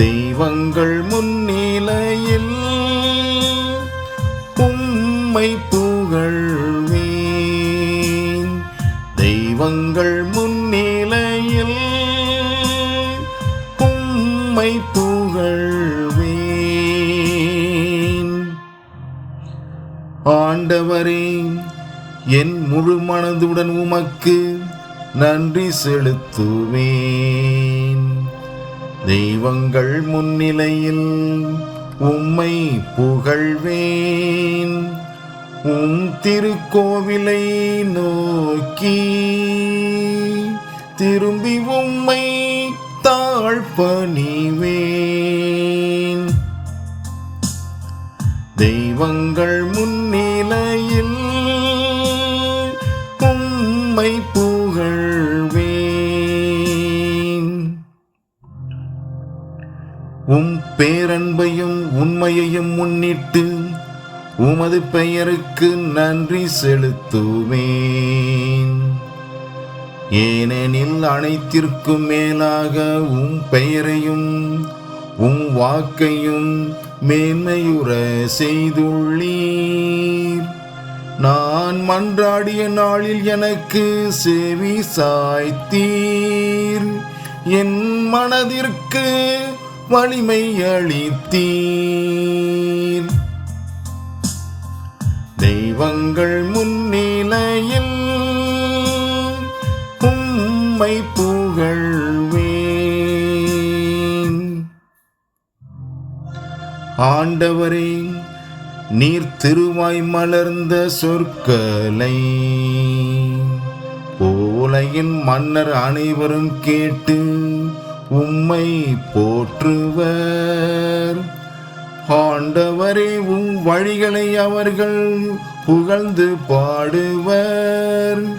தெய்வங்கள் முன்னிலையில் உம்மை புகழ்வேன். தெய்வங்கள் முன்னிலையில் உம்மை புகழ்வேன். ஆண்டவரே என் முழு மனதுடன் உமக்கு நன்றி செலுத்துவேன். தெய்வங்கள் முன்னிலையில் உம்மை புகழ்வேன். உம் திருக்கோவிலை நோக்கி திரும்பி உம்மை தாழ்பணிவேன். தெய்வங்கள் முன்னிலையில் உம் பேரன்பையும் உண்மையையும் முன்னிட்டு உமது பெயருக்கு நன்றி செலுத்துவேன். ஏனெனில் அனைத்திற்கும் மேலாக உம் பெயரையும் உம் வாக்கையும் மேன்மையுற செய்துள்ளீர். நான் மன்றாடிய நாளில் எனக்கு செவி சாய்த்தீர். என் மனதிற்கு வலிமை அளித்தீர். தெய்வங்கள் முன்னிலையில் உம்மை புகழ்வேன். ஆண்டவரே நீர் திருவாய் மலர்ந்த சொற்களை போலையின் மன்னர் அனைவரும் கேட்டு உம்மை போற்றுவர். ஆண்டவரே உம் வழிகளை அவர்கள் புகழ்ந்து பாடுவர்.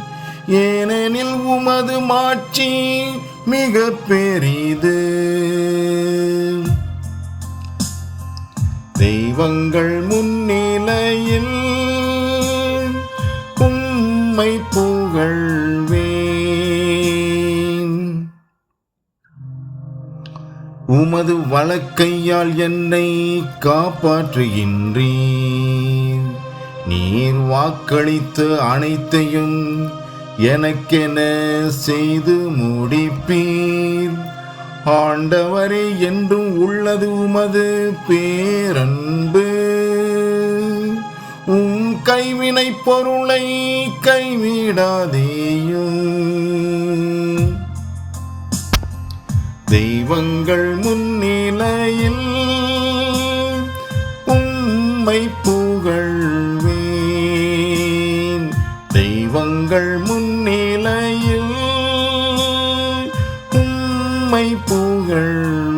ஏனெனில் உமது மாட்சி மிக பெரிது. தெய்வங்கள் முன்னிலையில் உம்மை புகழ் உமது வழக்கையால் என்னை காப்பாற்றுகின்றீர். நீர் வாக்களித்த அனைத்தையும் எனக்கென செய்து முடிப்பீர். ஆண்டவரே என்றும் உள்ளது உமது பேரன்பு. உம் கைவினை பொருளை கைவிடாதேயும். தெய்வங்கள் முன்னிலையில் உம்மை புகழ்வேன். தெய்வங்கள் முன்னிலையில் உம்மை புகழ்